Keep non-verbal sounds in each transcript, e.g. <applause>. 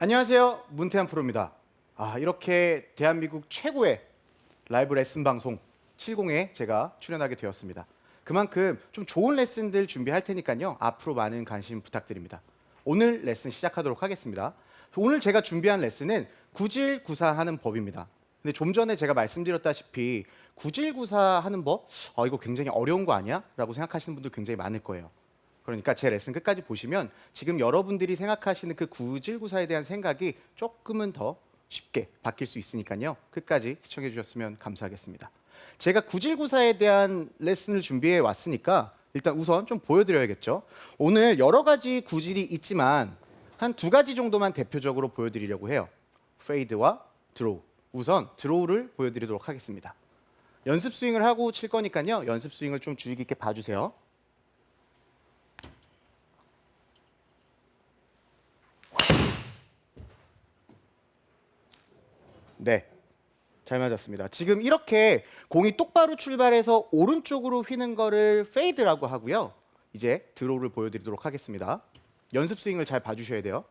안녕하세요. 문태한 프로입니다. 아, 이렇게 대한민국 최고의 라이브 레슨 방송 70에 제가 출연하게 되었습니다. 그만큼 좀 좋은 레슨들 준비할 테니까요. 앞으로 많은 관심 부탁드립니다. 오늘 레슨 시작하도록 하겠습니다. 오늘 제가 준비한 레슨은 구질구사하는 법입니다. 근데 좀 전에 제가 말씀드렸다시피 구질구사하는 법, 어, 이거 굉장히 어려운 거 아니야? 라고 생각하시는 분들 굉장히 많을 거예요. 그러니까 제 레슨 끝까지 보시면 지금 여러분들이 생각하시는 그 구질구사에 대한 생각이 조금은 더 쉽게 바뀔 수 있으니까요. 끝까지 시청해 주셨으면 감사하겠습니다. 제가 구질구사에 대한 레슨을 준비해 왔으니까 일단 우선 좀 보여드려야겠죠. 오늘 여러 가지 구질이 있지만 한 두 가지 정도만 대표적으로 보여드리려고 해요. 페이드와 드로우. 우선 드로우를 보여드리도록 하겠습니다. 연습 스윙을 하고 칠 거니까요. 연습 스윙을 좀 주의 깊게 봐주세요. 네. 잘 맞았습니다. 지금 이렇게 공이 똑바로 출발해서 오른쪽으로 휘는 거를 페이드라고 하고요. 이제 드로우를 보여드리도록 하겠습니다. 연습 스윙을 잘 봐주셔야 돼요.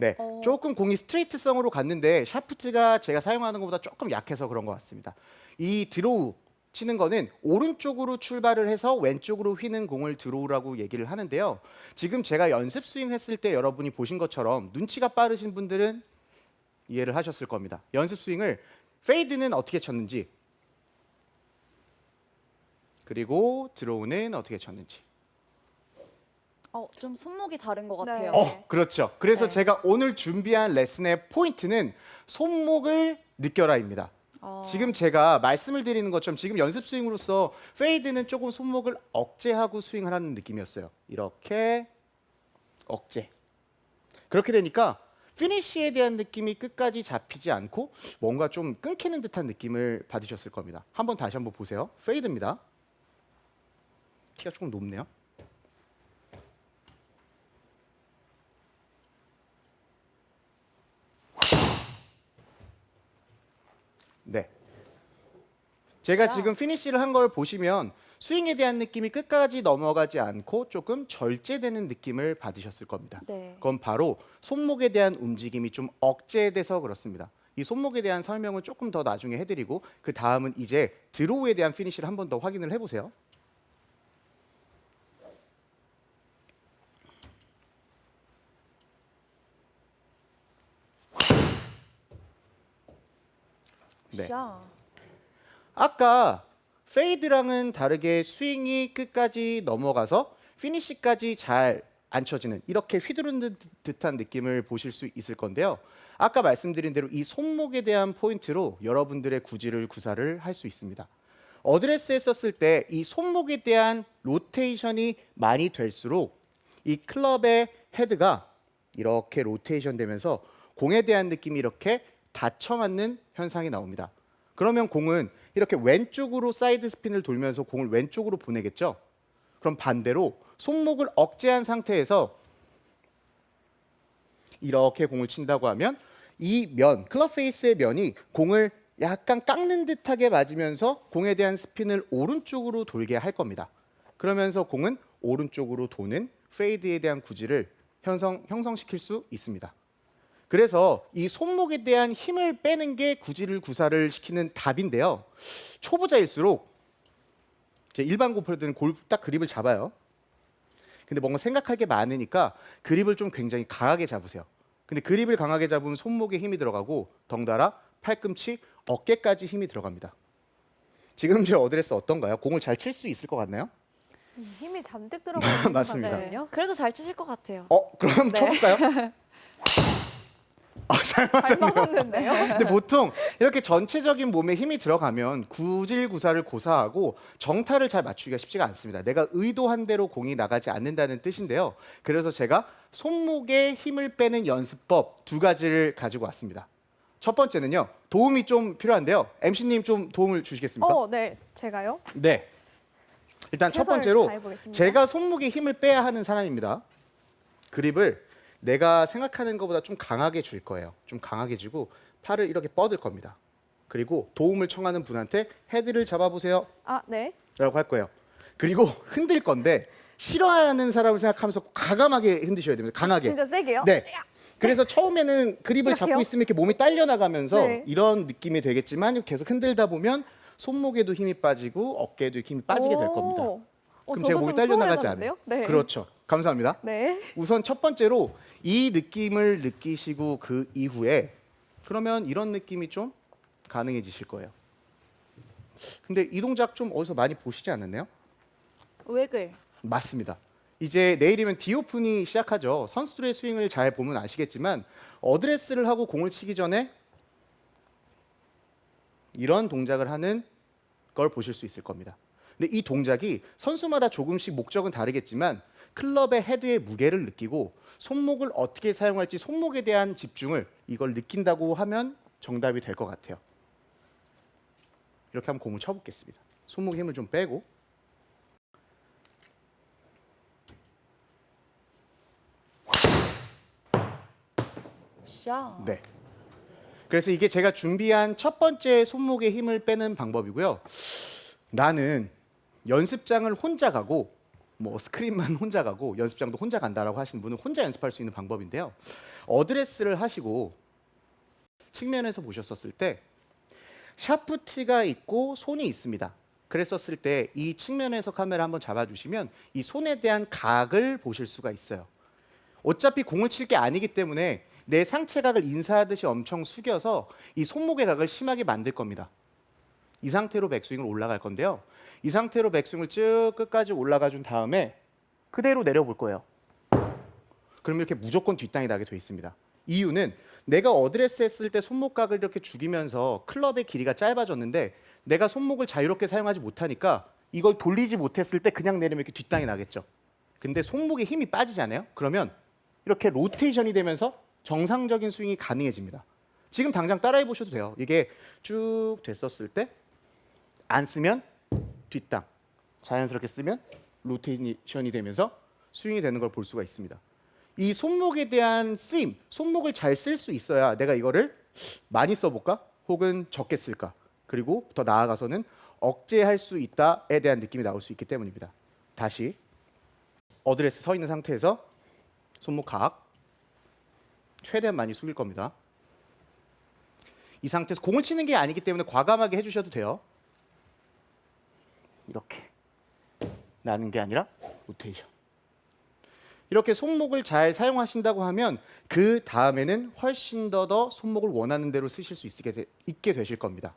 네, 어. 조금 공이 스트레이트성으로 갔는데 샤프트가 제가 사용하는 것보다 조금 약해서 그런 것 같습니다. 이 드로우 치는 거는 오른쪽으로 출발을 해서 왼쪽으로 휘는 공을 드로우라고 얘기를 하는데요. 지금 제가 연습 스윙 했을 때 여러분이 보신 것처럼 눈치가 빠르신 분들은 이해를 하셨을 겁니다. 연습 스윙을 페이드는 어떻게 쳤는지 그리고 드로우는 어떻게 쳤는지 어, 좀 손목이 다른 것 네. 같아요. 어, 그렇죠. 그래서 네. 제가 오늘 준비한 레슨의 포인트는 손목을 느껴라입니다. 어, 지금 제가 말씀을 드리는 것처럼 지금 연습 스윙으로서 페이드는 조금 손목을 억제하고 스윙을 하는 느낌이었어요. 이렇게 억제. 그렇게 되니까 피니쉬에 대한 느낌이 끝까지 잡히지 않고 뭔가 좀 끊기는 듯한 느낌을 받으셨을 겁니다. 한번 다시 한번 보세요. 페이드입니다. 키가 조금 높네요. 네. 제가 자. 지금 피니쉬를 한 걸 보시면 스윙에 대한 느낌이 끝까지 넘어가지 않고 조금 절제되는 느낌을 받으셨을 겁니다. 네. 그건 바로 손목에 대한 움직임이 좀 억제돼서 그렇습니다. 이 손목에 대한 설명을 조금 더 나중에 해드리고 그 다음은 이제 드로우에 대한 피니쉬를 한 번 더 확인을 해보세요. 네. 샤. 아까 페이드랑은 다르게 스윙이 끝까지 넘어가서 피니시까지 잘 안 쳐지는 이렇게 휘두르는 듯- 듯한 느낌을 보실 수 있을 건데요. 아까 말씀드린 대로 이 손목에 대한 포인트로 여러분들의 구질을 구사를 할 수 있습니다. 어드레스에 썼을 때 이 손목에 대한 로테이션이 많이 될수록 이 클럽의 헤드가 이렇게 로테이션 되면서 공에 대한 느낌이 이렇게 닫혀 맞는 현상이 나옵니다. 그러면 공은 이렇게 왼쪽으로 사이드 스핀을 돌면서 공을 왼쪽으로 보내겠죠? 그럼 반대로 손목을 억제한 상태에서 이렇게 공을 친다고 하면 이 면, 클럽 페이스의 면이 공을 약간 깎는 듯하게 맞으면서 공에 대한 스핀을 오른쪽으로 돌게 할 겁니다. 그러면서 공은 오른쪽으로 도는 페이드에 대한 구질을 형성, 형성시킬 수 있습니다. 그래서 이 손목에 대한 힘을 빼는 게 구질을 구사를 시키는 답인데요. 초보자일수록 제 일반 골퍼들은 골프 딱 그립을 잡아요. 근데 뭔가 생각할 게 많으니까 그립을 좀 굉장히 강하게 잡으세요. 근데 그립을 강하게 잡으면 손목에 힘이 들어가고 덩달아 팔꿈치, 어깨까지 힘이 들어갑니다. 지금 제 어드레스 어떤가요? 공을 잘 칠 수 있을 것 같나요? 힘이 잔뜩 <laughs> 들어가는 맞습니다. 것 같거든요. 그래도 잘 치실 것 같아요. 어, 그럼 네. 쳐볼까요? <laughs> 아, 잘 잘 맞았네요. 맞았는데요. 근데 보통 이렇게 전체적인 몸에 힘이 들어가면 구질구사를 고사하고 정타를 잘 맞추기가 쉽지가 않습니다. 내가 의도한 대로 공이 나가지 않는다는 뜻인데요. 그래서 제가 손목에 힘을 빼는 연습법 두 가지를 가지고 왔습니다. 첫 번째는요. 도움이 좀 필요한데요. MC님 좀 도움을 주시겠습니까? 어, 네, 제가요. 네. 일단 첫 최선을 번째로 다해보겠습니다. 제가 손목에 힘을 빼야 하는 사람입니다. 그립을 내가 생각하는 것보다 좀 강하게 줄 거예요. 좀 강하게 주고 팔을 이렇게 뻗을 겁니다. 그리고 도움을 청하는 분한테 헤드를 잡아보세요. 아, 네. 라고 할 거예요. 그리고 흔들 건데 싫어하는 사람을 생각하면서 과감하게 흔드셔야 됩니다. 강하게. 진짜 세게요? 네. 그래서 처음에는 그립을 잡고 이렇게요? 있으면 이렇게 몸이 딸려 나가면서 네. 이런 느낌이 되겠지만 계속 흔들다 보면 손목에도 힘이 빠지고 어깨에도 힘이 빠지게 될 겁니다. 오. 어, 그럼 제가 저도 몸이 좀 딸려 나가지 수월해졌는데요? 않아요. 네. 그렇죠. 감사합니다. 네. 우선 첫 번째로 이 느낌을 느끼시고 그 이후에 그러면 이런 느낌이 좀 가능해지실 거예요. 근데 이 동작 좀 어디서 많이 보시지 않았나요? 웨글. 맞습니다. 이제 내일이면 디오픈이 시작하죠. 선수들의 스윙을 잘 보면 아시겠지만 어드레스를 하고 공을 치기 전에 이런 동작을 하는 걸 보실 수 있을 겁니다. 근데 이 동작이 선수마다 조금씩 목적은 다르겠지만 클럽의 헤드의 무게를 느끼고 손목을 어떻게 사용할지 손목에 대한 집중을 이걸 느낀다고 하면 정답이 될 것 같아요. 이렇게 한번 공을 쳐보겠습니다. 손목 힘을 좀 빼고 샤. 네. 그래서 이게 제가 준비한 첫 번째 손목에 힘을 빼는 방법이고요. 나는 연습장을 혼자 가고 뭐 스크린만 <laughs> 혼자 가고 연습장도 혼자 간다라고 하시는 분은 혼자 연습할 수 있는 방법인데요. 어드레스를 하시고 측면에서 보셨었을 때 샤프트가 있고 손이 있습니다. 그랬었을 때 이 측면에서 카메라 한번 잡아주시면 이 손에 대한 각을 보실 수가 있어요. 어차피 공을 칠 게 아니기 때문에 내 상체각을 인사하듯이 엄청 숙여서 이 손목의 각을 심하게 만들 겁니다. 이 상태로 백스윙을 올라갈 건데요. 이 상태로 백스윙을 쭉 끝까지 올라가 준 다음에 그대로 내려볼 거예요. 그러면 이렇게 무조건 뒷땅이 나게 돼 있습니다. 이유는 내가 어드레스 했을 때 손목각을 이렇게 죽이면서 클럽의 길이가 짧아졌는데 내가 손목을 자유롭게 사용하지 못하니까 이걸 돌리지 못했을 때 그냥 내리면 이렇게 뒷땅이 나겠죠. 근데 손목에 힘이 빠지잖아요. 그러면 이렇게 로테이션이 되면서 정상적인 스윙이 가능해집니다. 지금 당장 따라해 보셔도 돼요. 이게 쭉 됐었을 때 안 쓰면 뒷땅, 자연스럽게 쓰면 로테이션이 되면서 스윙이 되는 걸 볼 수가 있습니다. 이 손목에 대한 쓰임, 손목을 잘 쓸 수 있어야 내가 이거를 많이 써볼까? 혹은 적게 쓸까? 그리고 더 나아가서는 억제할 수 있다에 대한 느낌이 나올 수 있기 때문입니다. 다시 어드레스 서 있는 상태에서 손목 각 최대한 많이 숙일 겁니다. 이 상태에서 공을 치는 게 아니기 때문에 과감하게 해주셔도 돼요. 이렇게 나는 게 아니라 로테이션. 이렇게 손목을 잘 사용하신다고 하면 그 다음에는 훨씬 더 더 손목을 원하는 대로 쓰실 수 있게, 되, 있게 되실 겁니다.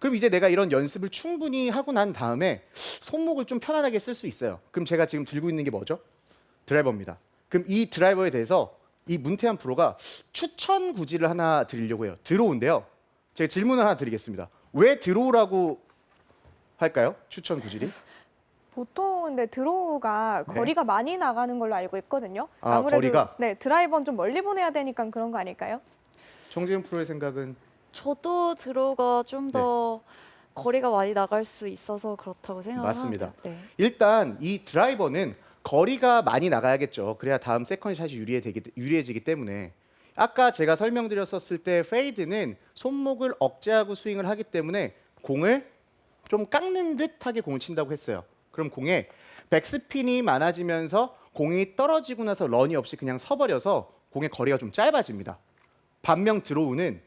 그럼 이제 내가 이런 연습을 충분히 하고 난 다음에 손목을 좀 편안하게 쓸 수 있어요. 그럼 제가 지금 들고 있는 게 뭐죠? 드라이버입니다. 그럼 이 드라이버에 대해서 이 문태한 프로가 추천 구질을 하나 드리려고 해요. 들어온데요. 제가 질문을 하나 드리겠습니다. 왜 들어오라고 할까요? 추천 구질이? 보통 근데 드로우가 네. 거리가 많이 나가는 걸로 알고 있거든요. 아, 아무래도 거리가? 네, 드라이버는 좀 멀리 보내야 되니까 그런 거 아닐까요? 정재훈 프로의 생각은 저도 드로우가 좀 네. 더 거리가 많이 나갈 수 있어서 그렇다고 생각합니다. 맞습니다. 네. 일단 이 드라이버는 거리가 많이 나가야겠죠. 그래야 다음 세컨 샷이 유리해지기, 유리해지기 때문에 아까 제가 설명드렸었을 때 페이드는 손목을 억제하고 스윙을 하기 때문에 공을 좀 깎는 듯하게 공을 친다고 했어요. 그럼 공에 백스핀이 많아지면서 공이 떨어지고 나서 런이 없이 그냥 서버려서 공의 거리가 좀 짧아집니다. 반면 드로우는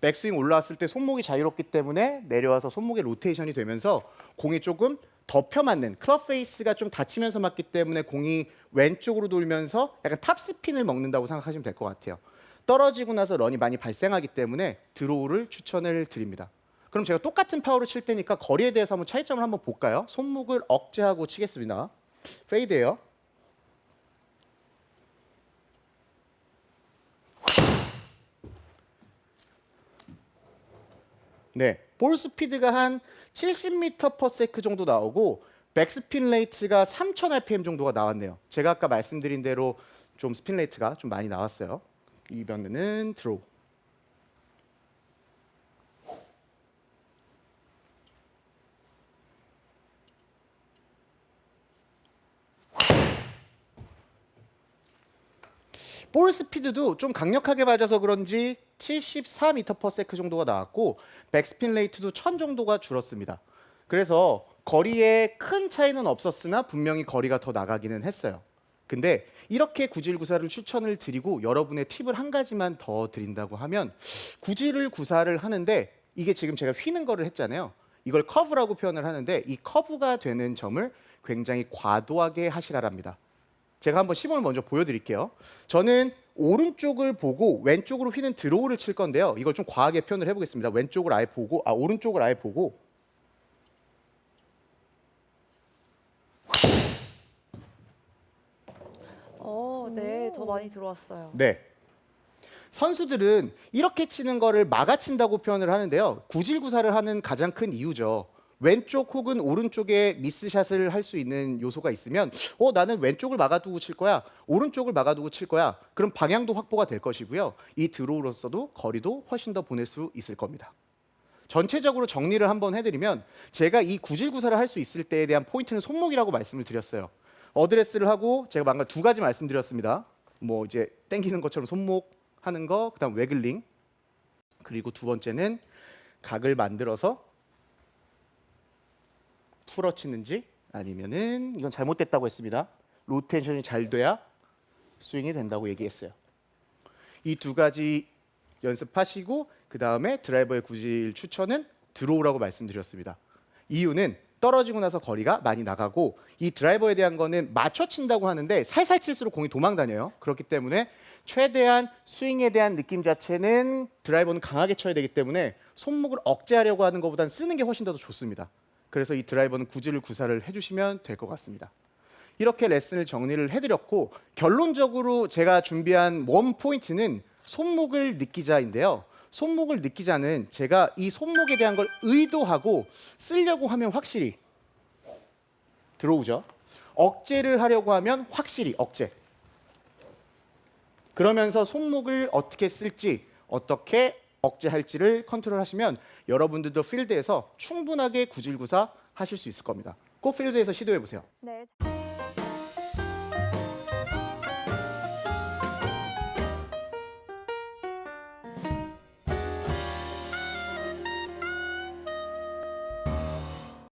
백스윙 올라왔을 때 손목이 자유롭기 때문에 내려와서 손목의 로테이션이 되면서 공이 조금 덮여 맞는 클럽 페이스가 좀 닫히면서 맞기 때문에 공이 왼쪽으로 돌면서 약간 탑 스핀을 먹는다고 생각하시면 될 것 같아요. 떨어지고 나서 런이 많이 발생하기 때문에 드로우를 추천을 드립니다. 그럼 제가 똑같은 파워를 칠 테니까 거리에 대해서 한번 차이점을 한번 볼까요? 손목을 억제하고 치겠습니다. 페이드예요. 네, 볼 스피드가 한 70m/s 정도 나오고 백스핀 레이트가 3000 rpm 정도가 나왔네요. 제가 아까 말씀드린 대로 좀 스핀 레이트가 좀 많이 나왔어요. 이번에는 드로우. 볼 스피드도 좀 강력하게 맞아서 그런지 74m/s 정도가 나왔고 백스핀 레이트도 1000 정도가 줄었습니다. 그래서 거리에 큰 차이는 없었으나 분명히 거리가 더 나가기는 했어요. 근데 이렇게 구질 구사를 추천을 드리고 여러분의 팁을 한 가지만 더 드린다고 하면 구질을 구사를 하는데 이게 지금 제가 휘는 거를 했잖아요. 이걸 커브라고 표현을 하는데 이 커브가 되는 점을 굉장히 과도하게 하시라랍니다. 제가 한번 시범을 먼저 보여드릴게요. 저는 오른쪽을 보고 왼쪽으로 휘는 드로우를 칠 건데요. 이걸 좀 과하게 표현을 해보겠습니다. 왼쪽을 아예 보고, 아 오른쪽을 아예 보고 어, 네, 더 많이 들어왔어요. 네. 선수들은 이렇게 치는 거를 막아친다고 표현을 하는데요. 구질구사를 하는 가장 큰 이유죠. 왼쪽 혹은 오른쪽에 미스샷을 할 수 있는 요소가 있으면 어 나는 왼쪽을 막아두고 칠 거야 오른쪽을 막아두고 칠 거야 그럼 방향도 확보가 될 것이고요. 이 드로우로서도 거리도 훨씬 더 보낼 수 있을 겁니다. 전체적으로 정리를 한번 해드리면 제가 이 구질구사를 할 수 있을 때에 대한 포인트는 손목이라고 말씀을 드렸어요. 어드레스를 하고 제가 방금 두 가지 말씀드렸습니다. 뭐 이제 땡기는 것처럼 손목 하는 거 그다음 외글링 그리고 두 번째는 각을 만들어서 풀어치는지 아니면은 이건 잘못됐다고 했습니다. 로테이션이 잘 돼야 스윙이 된다고 얘기했어요. 이 두 가지 연습하시고 그 다음에 드라이버의 구질 추천은 드로우라고 말씀드렸습니다. 이유는 떨어지고 나서 거리가 많이 나가고 이 드라이버에 대한 거는 맞춰 친다고 하는데 살살 칠수록 공이 도망 다녀요. 그렇기 때문에 최대한 스윙에 대한 느낌 자체는 드라이버는 강하게 쳐야 되기 때문에 손목을 억제하려고 하는 것보단 쓰는 게 훨씬 더 좋습니다. 그래서 이 드라이버는 구질을 구사를 해주시면 될 것 같습니다. 이렇게 레슨을 정리를 해드렸고 결론적으로 제가 준비한 원 포인트는 손목을 느끼자인데요. 손목을 느끼자는 제가 이 손목에 대한 걸 의도하고 쓰려고 하면 확실히 들어오죠. 억제를 하려고 하면 확실히 억제. 그러면서 손목을 어떻게 쓸지 어떻게 억제할지를 컨트롤하시면 여러분들도 필드에서 충분하게 구질구사 하실 수 있을 겁니다. 꼭 필드에서 시도해 보세요. 네.